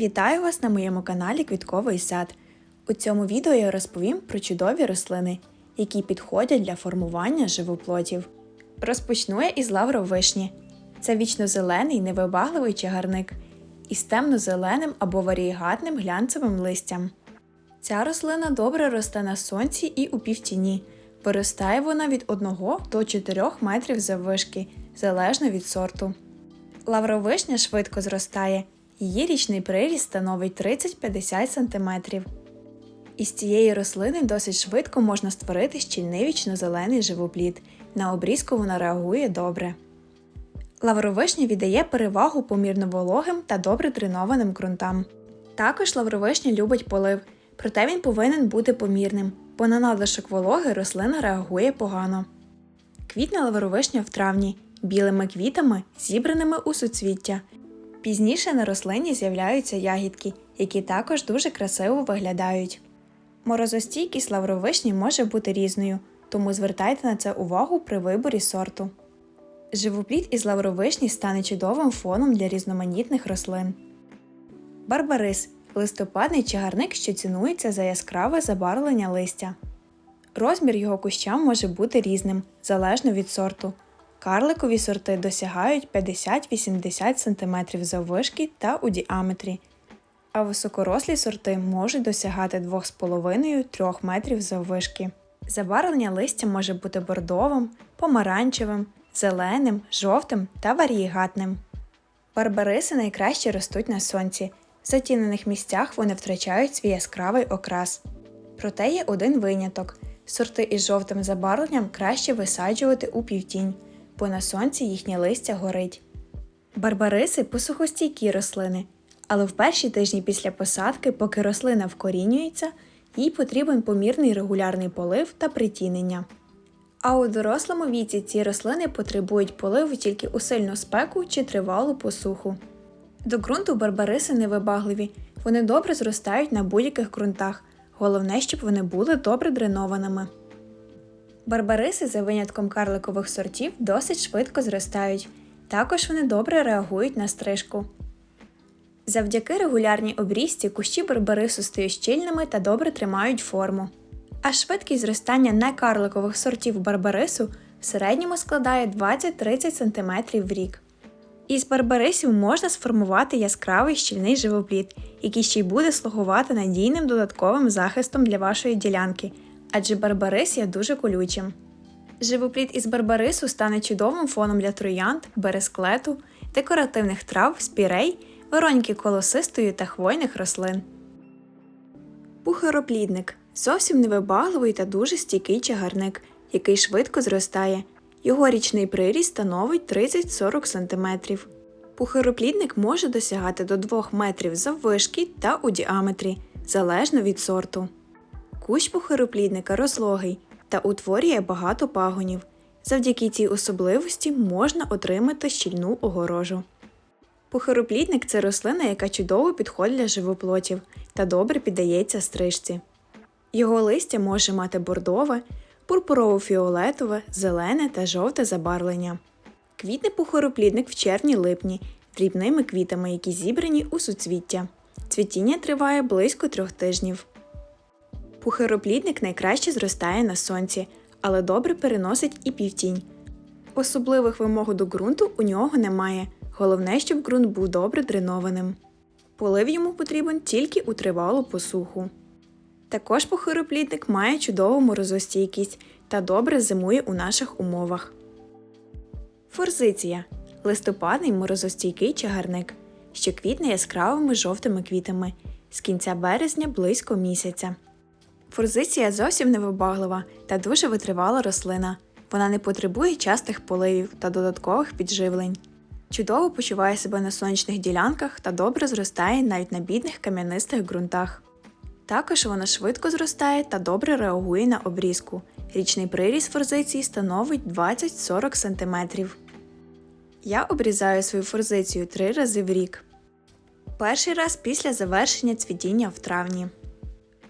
Вітаю вас на моєму каналі Квітковий сад. У цьому відео я розповім про чудові рослини, які підходять для формування живоплотів. Розпочну я із лавровишні. Це вічно-зелений невибагливий чагарник із темно-зеленим або варієгатним глянцевим листям. Ця рослина добре росте на сонці і у півтіні. Виростає вона від 1 до 4 метрів заввишки, залежно від сорту. Лавровишня швидко зростає, її річний приріст становить 30-50 см. Із цієї рослини досить швидко можна створити щільний вічно-зелений живоплід. На обрізку вона реагує добре. Лавровишня віддає перевагу помірно вологим та добре дренованим ґрунтам. Також лавровишня любить полив, проте він повинен бути помірним, бо на надлишок вологи рослина реагує погано. Квітне лавровишня в травні білими квітами, зібраними у суцвіття. Пізніше на рослині з'являються ягідки, які також дуже красиво виглядають. Морозостійкість лавровишні може бути різною, тому звертайте на це увагу при виборі сорту. Живоплід із лавровишні стане чудовим фоном для різноманітних рослин. Барбарис листопадний чагарник, що цінується за яскраве забарвлення листя. Розмір його куща може бути різним, залежно від сорту. Карликові сорти досягають 50-80 см заввишки та у діаметрі, а високорослі сорти можуть досягати 2,5-3 метрів заввишки. Забарвлення листя може бути бордовим, помаранчевим, зеленим, жовтим та варієгатним. Барбариси найкраще ростуть на сонці. В затінених місцях вони втрачають свій яскравий окрас. Проте є один виняток: сорти із жовтим забарвленням краще висаджувати у півтінь, бо на сонці їхнє листя горить. Барбариси посухостійкі рослини, але в перші тижні після посадки, поки рослина вкорінюється, їй потрібен помірний регулярний полив та притінення. А у дорослому віці ці рослини потребують поливу тільки у сильну спеку чи тривалу посуху. До ґрунту барбариси невибагливі, вони добре зростають на будь-яких ґрунтах, головне, щоб вони були добре дренованими. Барбариси, за винятком карликових сортів, досить швидко зростають, також вони добре реагують на стрижку. Завдяки регулярній обрізці кущі барбарису стають щільними та добре тримають форму. А швидкість зростання некарликових сортів барбарису в середньому складає 20-30 см в рік. Із барбарисів можна сформувати яскравий щільний живоплід, який ще й буде слугувати надійним додатковим захистом для вашої ділянки, адже барбарис є дуже колючим. Живоплід із барбарису стане чудовим фоном для троянд, бересклету, декоративних трав, спірей, вороньки колосистої та хвойних рослин. Пухароплідник зовсім невибагливий та дуже стійкий чагарник, який швидко зростає. Його річний приріст становить 30-40 см. Пухироплідник може досягати до 2 метрів заввишки та у діаметрі, залежно від сорту. Кущ пухироплідника розлогий та утворює багато пагонів. Завдяки цій особливості можна отримати щільну огорожу. Пухироплідник це рослина, яка чудово підходить для живоплотів та добре піддається стрижці. Його листя може мати бордове, пурпурово-фіолетове, зелене та жовте забарвлення. Квітне пухороплідник в червні-липні дрібними квітами, які зібрані у суцвіття. Цвітіння триває близько трьох тижнів. Пухироплідник найкраще зростає на сонці, але добре переносить і півтінь. Особливих вимог до ґрунту у нього немає. Головне, щоб ґрунт був добре дренованим. Полив йому потрібен тільки у тривалу посуху. Також похироплідник має чудову морозостійкість та добре зимує у наших умовах. Форзиція листопадний морозостійкий чагарник, що квітне яскравими жовтими квітами з кінця березня близько місяця. Форзиція зовсім невибаглива та дуже витривала рослина. Вона не потребує частих поливів та додаткових підживлень. Чудово почуває себе на сонячних ділянках та добре зростає навіть на бідних кам'янистих ґрунтах. Також вона швидко зростає та добре реагує на обрізку. Річний приріст форзиції становить 20-40 см. Я обрізаю свою форзицію три рази в рік. Перший раз після завершення цвітіння в травні.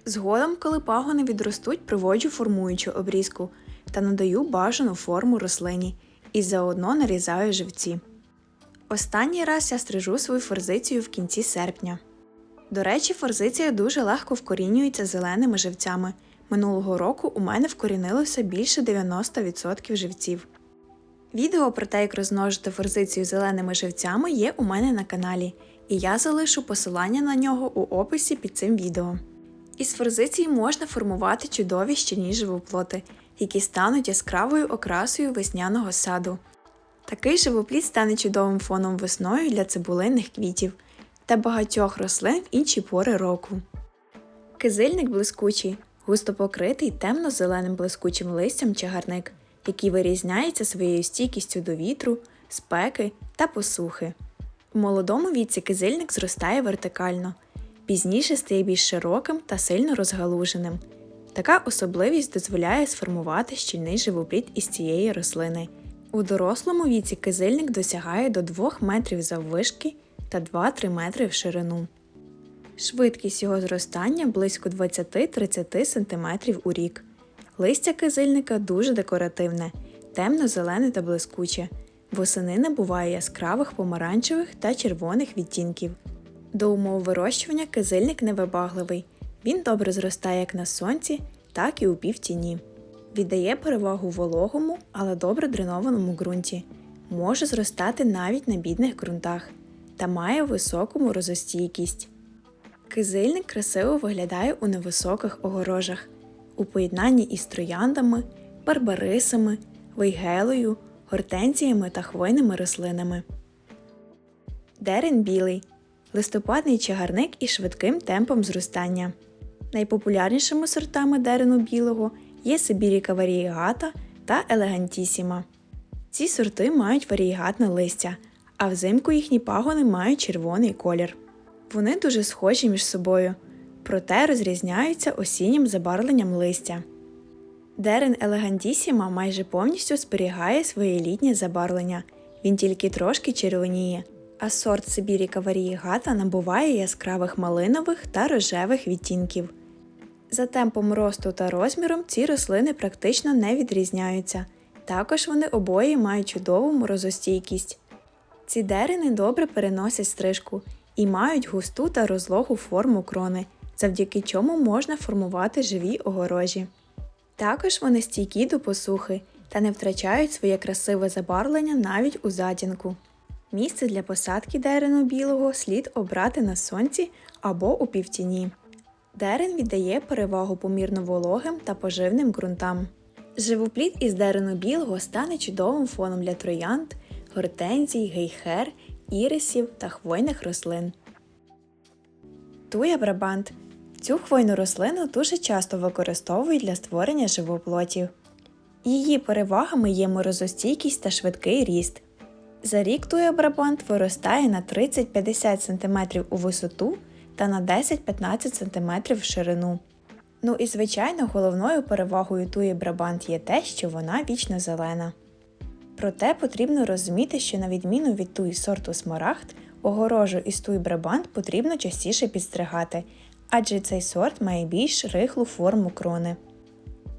Згодом, коли пагони відростуть, проводжу формуючу обрізку та надаю бажану форму рослині і заодно нарізаю живці. Останній раз я стрижу свою форзицію в кінці серпня. До речі, форзиція дуже легко вкорінюється зеленими живцями. Минулого року у мене вкорінилося більше 90% живців. Відео про те, як розмножити форзицію зеленими живцями, є у мене на каналі, і я залишу посилання на нього у описі під цим відео. Із форзиції можна формувати чудові щільні живоплоти, які стануть яскравою окрасою весняного саду. Такий живопліт стане чудовим фоном весною для цибулинних квітів та багатьох рослин в інші пори року. Кизильник блискучий, густо покритий темно-зеленим блискучим листям чагарник, який вирізняється своєю стійкістю до вітру, спеки та посухи. У молодому віці кизильник зростає вертикально, пізніше стає більш широким та сильно розгалуженим. Така особливість дозволяє сформувати щільний живопліт із цієї рослини. У дорослому віці кизильник досягає до 2 метрів заввишки та 2-3 метри в ширину. Швидкість його зростання близько 20-30 см у рік. Листя кизильника дуже декоративне, темно-зелене та блискуче. Восени не буває яскравих помаранчевих та червоних відтінків. До умов вирощування кизильник невибагливий. Він добре зростає як на сонці, так і у півтіні. Віддає перевагу вологому, але добре дренованому ґрунті. Може зростати навіть на бідних ґрунтах та має високу морозостійкість. Кизильник красиво виглядає у невисоких огорожах, у поєднанні із трояндами, барбарисами, вейгелою, гортензіями та хвойними рослинами. Дерен білий листопадний чагарник із швидким темпом зростання. Найпопулярнішими сортами дерену білого є Сибіріка варієгата та елегантісіма. Ці сорти мають варієгатне листя, а взимку їхні пагони мають червоний колір. Вони дуже схожі між собою, проте розрізняються осіннім забарвленням листя. Дерен елегантісіма майже повністю зберігає своє літнє забарвлення, він тільки трошки червоніє, а сорт Сибіріка варієгата набуває яскравих малинових та рожевих відтінків. За темпом росту та розміром ці рослини практично не відрізняються. Також вони обоє мають чудову морозостійкість. Ці дерени добре переносять стрижку і мають густу та розлогу форму крони, завдяки чому можна формувати живі огорожі. Також вони стійкі до посухи та не втрачають своє красиве забарвлення навіть у затінку. Місце для посадки дерену білого слід обрати на сонці або у півтіні. Дерен віддає перевагу помірно вологим та поживним ґрунтам. Живопліт із дерену білого стане чудовим фоном для троянд, гортензій, гейхер, ірисів та хвойних рослин. Туя брабант. Цю хвойну рослину дуже часто використовують для створення живоплотів. Її перевагами є морозостійкість та швидкий ріст. За рік туя брабант виростає на 30-50 см у висоту та на 10-15 см в ширину. Ну і звичайно, головною перевагою туї брабант є те, що вона вічно зелена. Проте потрібно розуміти, що на відміну від туї сорту смарагд, огорожу із туї брабант потрібно частіше підстригати, адже цей сорт має більш рихлу форму крони.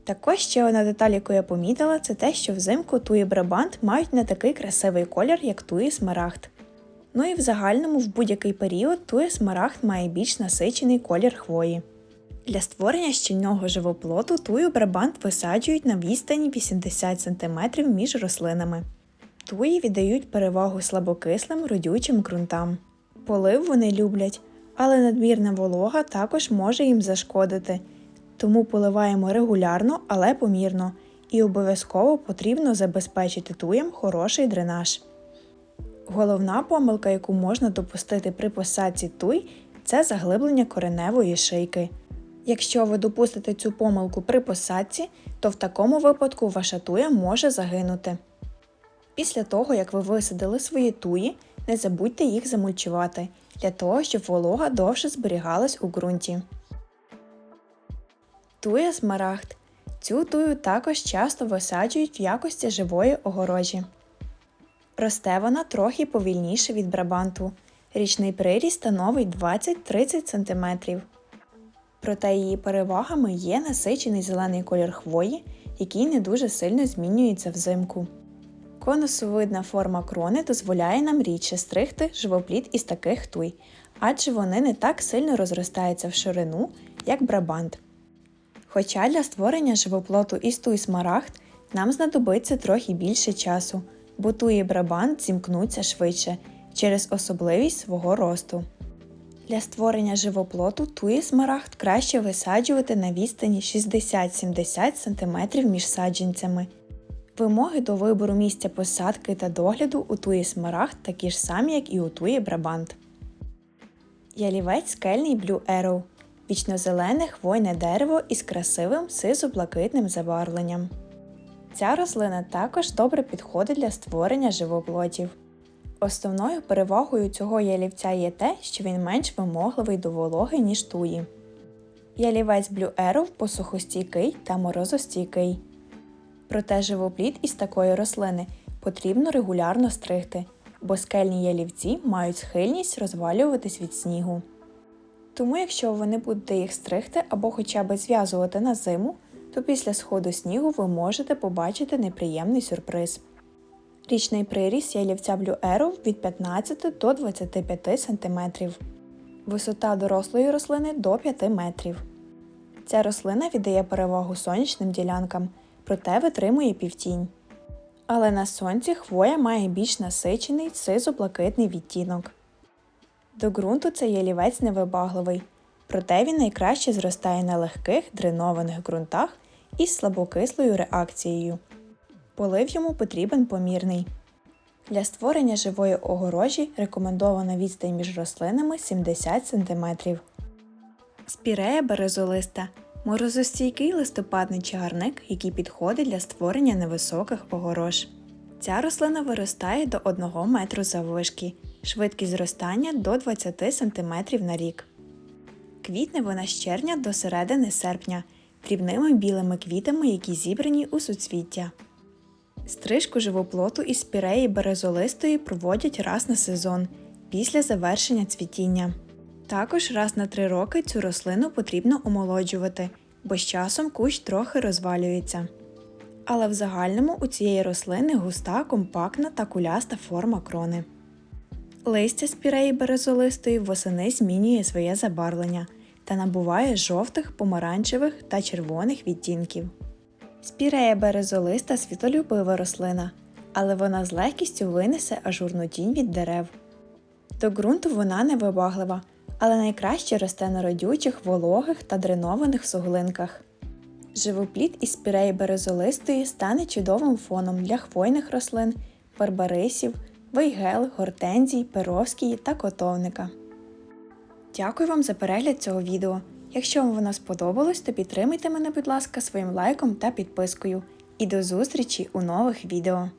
Також ще одна деталь, яку я помітила, це те, що взимку туї брабант мають не такий красивий колір, як туї смарагд. Ну і в загальному в будь-який період тує смарагд має більш насичений колір хвої. Для створення щільного живоплоту тую брабант висаджують на відстані 80 см між рослинами. Туї віддають перевагу слабокислим родючим ґрунтам. Полив вони люблять, але надмірна волога також може їм зашкодити, тому поливаємо регулярно, але помірно, і обов'язково потрібно забезпечити туям хороший дренаж. Головна помилка, яку можна допустити при посадці туй, це заглиблення кореневої шийки. Якщо ви допустите цю помилку при посадці, то в такому випадку ваша туя може загинути. Після того, як ви висадили свої туї, не забудьте їх замульчувати, для того, щоб волога довше зберігалась у ґрунті. Туя смарагд. Цю тую також часто висаджують в якості живої огорожі. Росте вона трохи повільніше від брабанту. Річний приріст становить 20-30 см. Проте її перевагами є насичений зелений колір хвої, який не дуже сильно змінюється взимку. Конусовидна форма крони дозволяє нам рідше стригти живопліт із таких туй, адже вони не так сильно розростаються в ширину, як брабант. Хоча для створення живоплоту із туй смарагд нам знадобиться трохи більше часу, бо туї і брабант зімкнуться швидше через особливість свого росту. Для створення живоплоту туї смарагд краще висаджувати на відстані 60-70 см між саджанцями. Вимоги до вибору місця посадки та догляду у туї смарагд такі ж самі, як і у туї брабант. Ялівець скельний Blue Arrow – вічнозелене хвойне дерево із красивим сизо-блакитним забарвленням. Ця рослина також добре підходить для створення живоплотів. Основною перевагою цього ялівця є те, що він менш вимогливий до вологи, ніж туї. Ялівець Blue Arrow посухостійкий та морозостійкий. Проте живоплід із такої рослини потрібно регулярно стригти, бо скельні ялівці мають схильність розвалюватись від снігу. Тому, якщо ви не будете їх стригти або хоча б зв'язувати на зиму, то після сходу снігу ви можете побачити неприємний сюрприз. Річний приріст ялівця Arrow від 15 до 25 см. Висота дорослої рослини до 5 метрів. Ця рослина віддає перевагу сонячним ділянкам, проте витримує півтінь. Але на сонці хвоя має більш насичений сизо-блакитний відтінок. До ґрунту цей ялівець невибагливий, проте він найкраще зростає на легких дренованих ґрунтах із слабокислою реакцією. Полив йому потрібен помірний. Для створення живої огорожі рекомендована відстань між рослинами 70 см. Спірея березолиста морозостійкий листопадний чагарник, який підходить для створення невисоких огорож. Ця рослина виростає до 1 метру заввишки, швидкість зростання до 20 см на рік. Квітне вона з червня до середини серпня дрібними білими квітами, які зібрані у суцвіття. Стрижку живоплоту із спіреї березолистої проводять раз на сезон після завершення цвітіння. Також раз на 3 роки цю рослину потрібно омолоджувати, бо з часом кущ трохи розвалюється. Але в загальному у цієї рослини густа, компактна та куляста форма крони. Листя спіреї березолистої восени змінює своє забарвлення та набуває жовтих, помаранчевих та червоних відтінків. Спірея березолиста світолюбива рослина, але вона з легкістю винесе ажурну тінь від дерев. До ґрунту вона невибаглива, але найкраще росте на родючих, вологих та дренованих суглинках. Живоплід із спіреї березолистої стане чудовим фоном для хвойних рослин, барбарисів, вейгел, гортензій, перовськії та котовника. Дякую вам за перегляд цього відео. Якщо вам воно сподобалось, то підтримайте мене, будь ласка, своїм лайком та підпискою. І до зустрічі у нових відео!